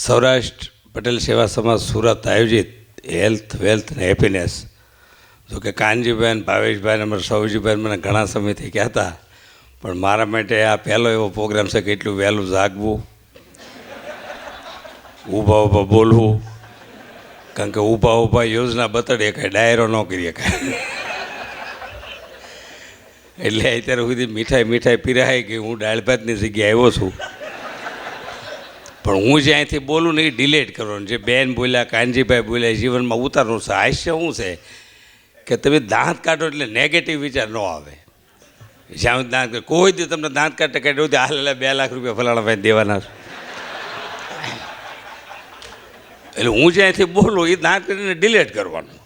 સૌરાષ્ટ્ર પટેલ સેવા સમાજ સુરત આયોજિત હેલ્થ, વેલ્થ અને હેપીનેસ. જો કે કાનજીબેન ભાવેશભાઈ અમારા સૌજીબેન મને ઘણા સમયથી કહેતા, પણ મારા માટે આ પહેલો એવો પ્રોગ્રામ છે કે એટલું વહેલું જાગવું, ઊભા ઊભા બોલવું, કારણ કે ઊભા ઊભા યોજના બતડે કાંઈ ડાયરો ન કરીએ કાંઈ. એટલે અત્યારે સુધી મીઠાઈ મીઠાઈ પીરાય કે હું દાળ ભાતની જગ્યાએ આવ્યો છું. પણ હું જે અહીંથી બોલું ને એ ડિલેટ કરવાનું. જે બેન બોલ્યા, કાનજીભાઈ બોલ્યા જીવનમાં ઉતારવું છે. હાસ્ય શું છે? કે તમે દાંત કાઢો એટલે નેગેટિવ વિચાર ન આવે. જ્યાં દાંત કોઈ દી તમને દાંત કાઢતા કાઢ્યો ત્યાં હાલ બે લાખ રૂપિયા ફલાણા ભાઈ દેવાના એટલે હું જે અહીંથી બોલું એ દાંત કરીને ડિલેટ કરવાનું.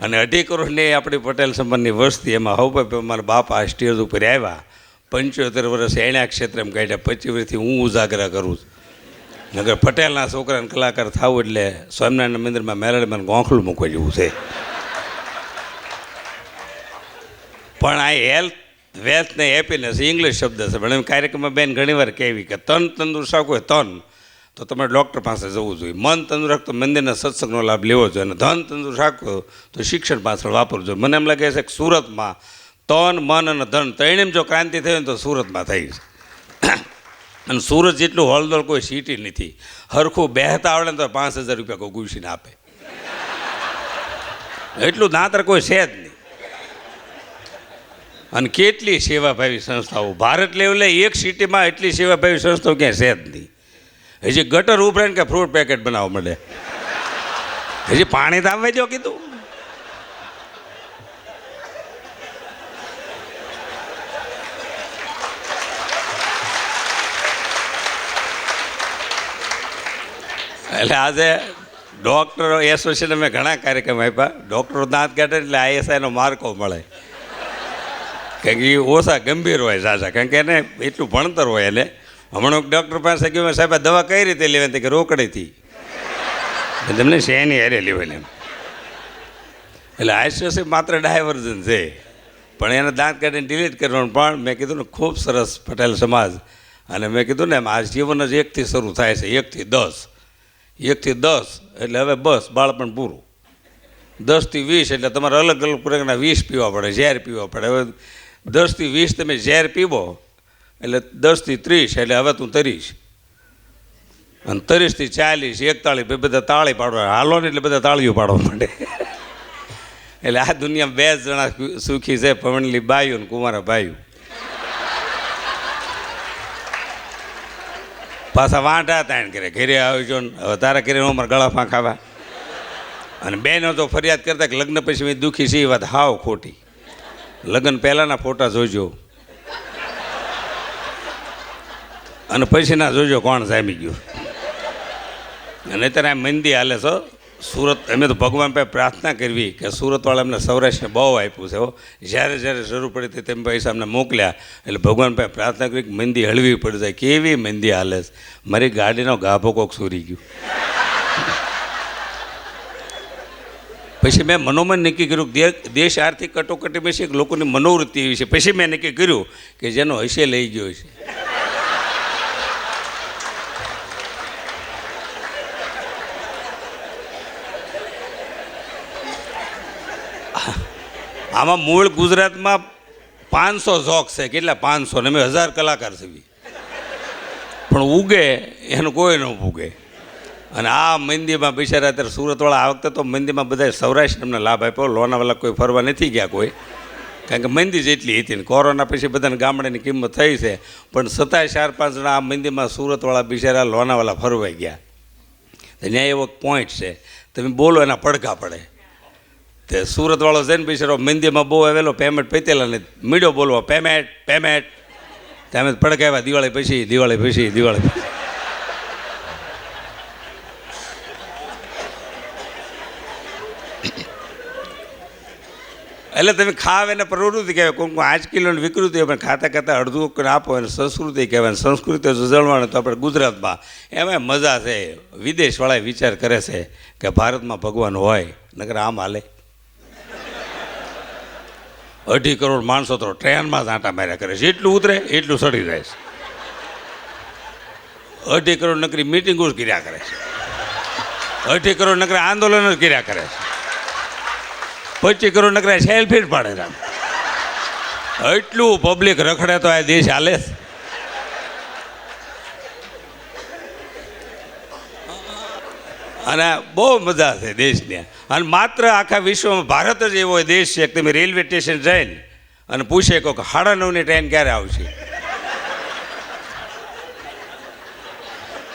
અને અઢી કરોડને આપણી પટેલ સંબંધની વસ્તી. એમાં હવે મારા બાપા સ્ટેજ ઉપર આવ્યા. પંચોતેર વર્ષ એણા ક્ષેત્રે ક્ષેત્રમાં કાઢ્યા પચીસ વર્ષથી હું ઉજાગરા કરું છું. નગર પટેલના છોકરાને કલાકાર થવું એટલે સ્વામિનારાયણ મંદિરમાં મેલડીમાં ગોખલું મૂકવા જેવું છે. પણ આ હેલ્થ વેલ્થ ને હેપીનેસ ઇંગ્લિશ શબ્દ છે. પણ એમ કાર્યક્રમમાં બેન ઘણીવાર કહેવી કે તન તંદુરસ્ત હોય તન, તો તમારે ડૉક્ટર પાસે જવું જોઈએ. મન તંદુરસ્ત તો મંદિરના સત્સંગનો લાભ લેવો જોઈએ અને ધન તંદુરસ્ત રાખો તો શિક્ષણ પાછળ વાપરવું જોઈએ. મને એમ લાગે છે કે સુરતમાં તન, મન અને ધન ત્રણેમ જો ક્રાંતિ થઈ તો સુરતમાં થઈ છે અને સુરત જેટલું હળદળ કોઈ સિટી નથી. હરખું બેહતા આવડે ને તો પાંચ હજાર રૂપિયા કોઈ ગુસીને આપે. એટલું દાંતર કોઈ છે જ નહીં. અને કેટલી સેવાભાવી સંસ્થાઓ. ભારત લેવલે એક સિટીમાં એટલી સેવાભાવી સંસ્થાઓ ક્યાંય છે જ નહીં. હજી ગટર ઉભરાઈને કે ફ્રૂટ પેકેટ બનાવવા મળે હજી પાણી તો આવવા જો કીધું. એટલે આજે ડૉક્ટરો એસોસિએશન મેં ઘણા કાર્યક્રમ આપ્યા. ડૉક્ટરો દાંત કાઢે એટલે આઈએસઆઈનો માર્કો મળે. કારણ કે એ ઓછા ગંભીર હોય સાચા. કારણ કે એને એટલું ભણતર હોય એને. હમણાં ડૉક્ટર પાસે ગયો સાહેબ દવા કઈ રીતે લેવાની? કે રોકડીથી તમને શેની હારે એમ? એટલે આઈસીએસી માત્ર ડાયવર્ઝન છે. પણ એને દાંત કાઢીને ડિલીટ કરવાનું પણ મેં કીધું ને, ખૂબ સરસ પટેલ સમાજ. અને મેં કીધું ને, એમ, આ જીવન જ એકથી શરૂ થાય છે એકથી દસ. એકથી દસ, એટલે હવે બસ, બાળપણ પૂરું. દસથી વીસ, એટલે તમારે અલગ અલગ પ્રકારના વીસ પીવા પડે, ઝેર પીવા પડે. હવે દસથી વીસ તમે ઝેર પીવો, એટલે દસથી ત્રીસ, એટલે હવે તું તરીશ. અને ત્રીસથી ચાલીસ, એકતાળીસ બધા તાળી પાડવા હાલો ને એટલે બધા તાળીઓ પાડવા માંડે. એટલે આ દુનિયામાં બે જ જણા સુખી છે પવનલી બાયું ને કુમારા બાયું પાછા વાંટા તાણ કરે ઘરે આવજો હવે તારા ઘેરે ઉમર ગળા ફાંખાવા અને બેનો તો ફરિયાદ કરતા કે લગ્ન પછી મેં દુઃખી છે, એ વાત હાવ ખોટી. લગ્ન પહેલાંના ફોટા જોજો. અને પછીના જોજો કોણ જામી ગયું. અને અત્યારે મંદી હાલે છો સુરત અમે તો ભગવાન પાસે પ્રાર્થના કરવી કે સુરતવાળા અમને સૌરાષ્ટ્રને બહુ આપ્યું છે, હો. જ્યારે જ્યારે જરૂર પડી હતી તેમ પૈસા અમને મોકલ્યા, એટલે ભગવાન પાસે પ્રાર્થના કરી કે મંદી હળવી પડી જાય. કેવી મંદી હાલે છે? મારી ગાડીનો ગાભો કોક સૂરી ગયું. પછી મેં મનોમન નક્કી કર્યું કે દેશ આર્થિક કટોકટી પછી લોકોની મનોવૃત્તિ એવી છે. પછી મેં નક્કી કર્યું કે જેનો હશે લઈ ગયો છે આમાં મૂળ ગુજરાતમાં પાંચસો ઝોક છે. કેટલા? પાંચસો ને મેં હજાર કલાકાર છે પણ ઉગે, એનું કોઈ ન ઉગે. અને આ મંદિરમાં બિચારા અત્યારે સુરતવાળા આ વખતે તો મંદિરમાં બધા સૌરાષ્ટ્ર અમને લાભ આપ્યો. લોનાવાલા કોઈ ફરવા નથી ગયા કોઈ. કારણ કે મંદી જેટલી હતી ને, કોરોના પછી બધાને ગામડાની કિંમત થઈ છે. પણ છતાંય ચાર, પાંચ જણા આ મંદિરમાં સુરતવાળા બિચારા લોનાવાલા ફરવા ગયા. ત્યાં એવો પોઈન્ટ છે. તમે બોલો એના પડઘા પડે. તે સુરતવાળો છે ને બિચારો મંદીમાં બહુ આવેલો, પેમેન્ટ પૈતેલા ને મીડિયો બોલવા, પેમેન્ટ પેમેન્ટ. તમે પડકાવ્યા દિવાળી પછી દિવાળી પછી દિવાળી પછી. એટલે તમે ખાવ એને પ્રવૃત્તિ કહેવાય. કોઈ કોઈ આઠ કિલોની વિકૃતિ પણ ખાતા ખાતા અડધું આપો એને સંસ્કૃતિ કહેવાય સંસ્કૃતિ જળવાનું તો આપણે ગુજરાતમાં એમાં મજા છે. વિદેશવાળા વિચાર કરે છે કે ભારતમાં ભગવાન હોય, નકર આમ હાલે. અઢી કરોડ માણસો તો ટ્રેનમાં જ આંટા માર્યા કરે છે. એટલું ઉતરે, એટલું સડી જાય છે. અઢી કરોડ નકરી મિટિંગો જ કર્યા કરે છે. અઢી કરોડ નકરા આંદોલન જ કર્યા કરે છે. પચીસ કરોડ નકરા સેલ્ફી જ પાડે છે એટલું પબ્લિક રખડે તો આ દેશ હાલે અને બહુ મજા છે દેશની. અને માત્ર આખા વિશ્વમાં ભારત જ એવો દેશ છે કે તમે રેલવે સ્ટેશન જઈને અને પૂછે કહો કે સાડા નવની ટ્રેન ક્યારે આવશે?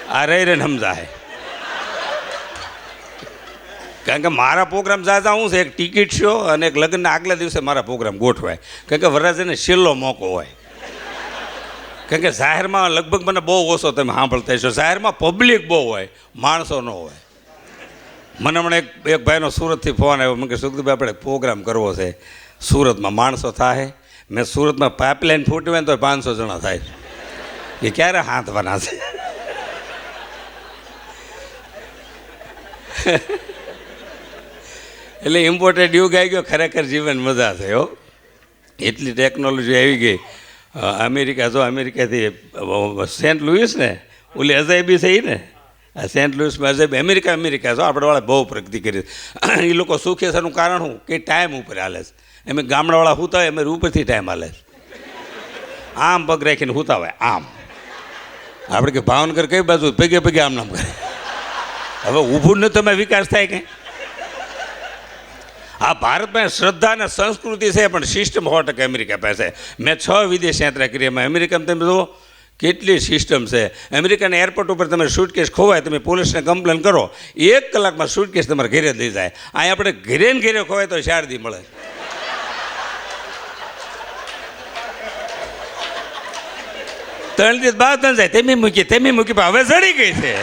આ રહી રહીને સમજાય. કારણ કે મારા પ્રોગ્રામ જાતા હું છે, એક ટિકિટ શો અને એક લગ્નના આગલા દિવસે મારા પ્રોગ્રામ ગોઠવાય. કારણ કે વરરાજાને છેલ્લો મોકો હોય. કારણ કે જાહેરમાં લગભગ મને બહુ ઓછો તમે સાંભળતા છો જાહેરમાં પબ્લિક બહુ હોય, માણસો ન હોય. મને હમણાં એક એક ભાઈનો સુરતથી ફોન આવ્યો. મને કે સુખદીભાઈ આપણે પ્રોગ્રામ કરવો છે. સુરતમાં માણસો થાય મેં સુરતમાં પાઇપલાઇન ફૂટવે ને તો પાંચસો જણા થાય એ ક્યારે હાથવાના છે? એટલે ઇમ્પોર્ટેડ યુગ આવી ગયો, ખરેખર જીવન મજા છે, હો. એટલી ટેકનોલોજી આવી ગઈ. અમેરિકા, જો અમેરિકાથી સેન્ટ લુઈસ ને, ઓલી અજાયબી છે થઈ ને? આ સેન્ટ લુઇસમાં જે અમેરિકા અમેરિકા છો આપણાવાળા બહુ પ્રગતિ કરી એ લોકો સુખે છે કારણ શું? કે ટાઈમ ઉપર હાલે છે. એમ ગામડાવાળા સૂતા હોય, એમ ઉપરથી ટાઈમ હાલે છે. આમ પગ રાખીને સૂતા હોય, આમ. આપણે કે ભાવનગર કઈ બાજુ? પગે પગે આમ નામ કરે. હવે ઊભું ન તમે વિકાસ થાય કંઈ આ ભારતમાં શ્રદ્ધા અને સંસ્કૃતિ છે, પણ સિસ્ટમ સો ટકા અમેરિકા પાસે. મેં છ વિદેશ યાત્રા કરી, એમાં અમેરિકામાં તમે જુઓ કેટલી સિસ્ટમ છે? અમેરિકાના એરપોર્ટ ઉપર તમે શૂટકેસ ખોવાય, તમે પોલીસને કમ્પ્લેન કરો, એક કલાકમાં શૂટકેસ તમારે ઘેરે લઈ જાય. અહીં આપણે ઘેરે ને ઘેરે ખોવાય તો શારદી મળે. ત્રણ દિવસ બાદ ન જાય, તેમી મૂકી તેમી મૂકી, પણ હવે ચડી ગઈ છે.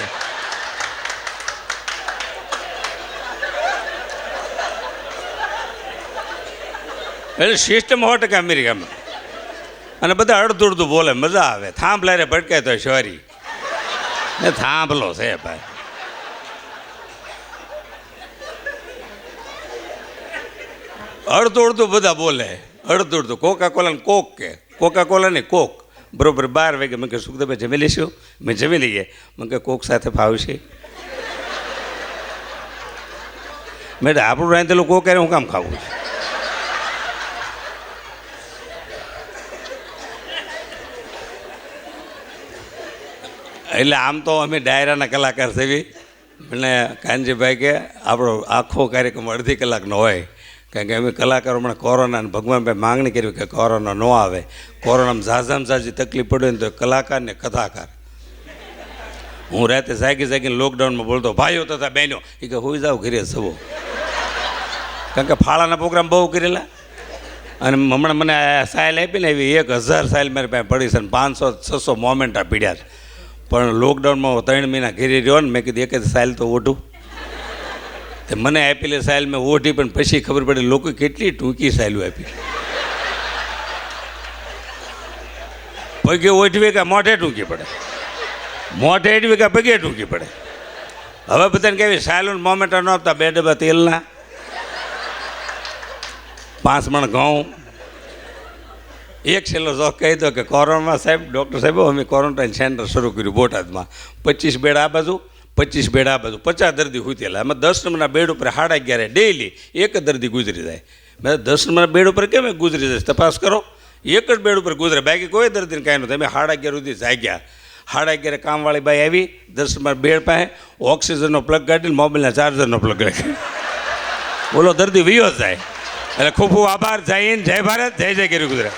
એટલે સિસ્ટમ સો ટકા અમેરિકામાં? અને બધા અડધું બોલે, મજા આવે. થાંભલા રે ભટકાય તો સોરી. ને થાંભલો છે ભાઈ. અડધું અડધું બધા બોલે અડધું અડધું કોકા કોલા ને કોક કે. કોકા કોલા ને કોક બરોબર, બાર વાગે મેં કે સુખદેવભાઈ જમી લઈશું. મેં જમી લઈએ. મેં કે કોક સાથે ફાવશે. મેં આપણું રાંધેલું કોક હું કામ ખાવું છું? એટલે આમ તો અમે ડાયરાના કલાકાર થવી અને કાનજીભાઈ કે આપણો આખો કાર્યક્રમ અડધી કલાકનો હોય. કારણ કે અમે કલાકારો હમણાં કોરોના અને ભગવાનભાઈ માંગણી કરી કે કોરોના ન આવે. કોરોનામાં ઝાઝામાં ઝાઝી તકલીફ પડે ને તો કલાકાર ને કથાકાર. હું રાતે જાગી જાગીને લોકડાઉનમાં બોલતો, ભાઈઓ તથા બહેનો. એ કે, હોઈ જાવ ઘરે સવો કારણ કે ફાળાના પ્રોગ્રામ બહુ કરેલા. અને હમણાં મને સાયલ આપીને એવી એક હજાર સાયલ મારી પાસે પડી છે અને પાંચસો છસો મોમેન્ટા પીડ્યા છે. પણ લોકડાઉનમાં ત્રણ મહિના ઘેરી રહ્યો ને, મેં કીધું એક જ સાયલ તો ઓઢું. તે મને આપેલી સાયલ મેં ઓઢી, પણ પછી ખબર પડી લોકો કેટલી ટૂંકી સાયલું આપી. પગે ઓઢવી કે મોઢે ટૂંકી પડે? મોઢે એડવી કે પગે ટૂંકી પડે? હવે બધાને કેવી સાયલું મોમેન્ટા ન આપતા, બે ડબ્બા તેલના. પાંચ મણ ઘઉં એક છેલ્લો જોખ કહી દો કે કોરોનામાં સાહેબ, ડૉક્ટર સાહેબ, અમે ક્વોરન્ટાઇન સેન્ટર શરૂ કર્યું બોટાદમાં. પચીસ બેડ આ બાજુ, પચીસ બેડ આ બાજુ. પચાસ દર્દી હુતેલા એમાં દસ નંબરના બેડ ઉપર સાડા અગિયારે ડેઈલી એક જ દર્દી ગુજરી જાય. મેં દસ નંબરના બેડ ઉપર કેમ ગુજરી જાય? તપાસ કરો. એક જ બેડ ઉપર ગુજરે. બાકી કોઈ દર્દીને કાંઈ નહોતું અમે સાડા અગિયાર સુધી જાગ્યા. સાડા અગિયારે કામવાળી બાઈ આવી, દસ નંબર બેડ પાસે ઓક્સિજનનો પ્લગ કાઢીને મોબાઈલના ચાર્જરનો પ્લગ રાખી બોલો, દર્દી વિયો જાય. એટલે ખૂબ ખૂબ આભાર. જય હિન્દ, જય ભારત, જય જય ગીરી ગુજરાત.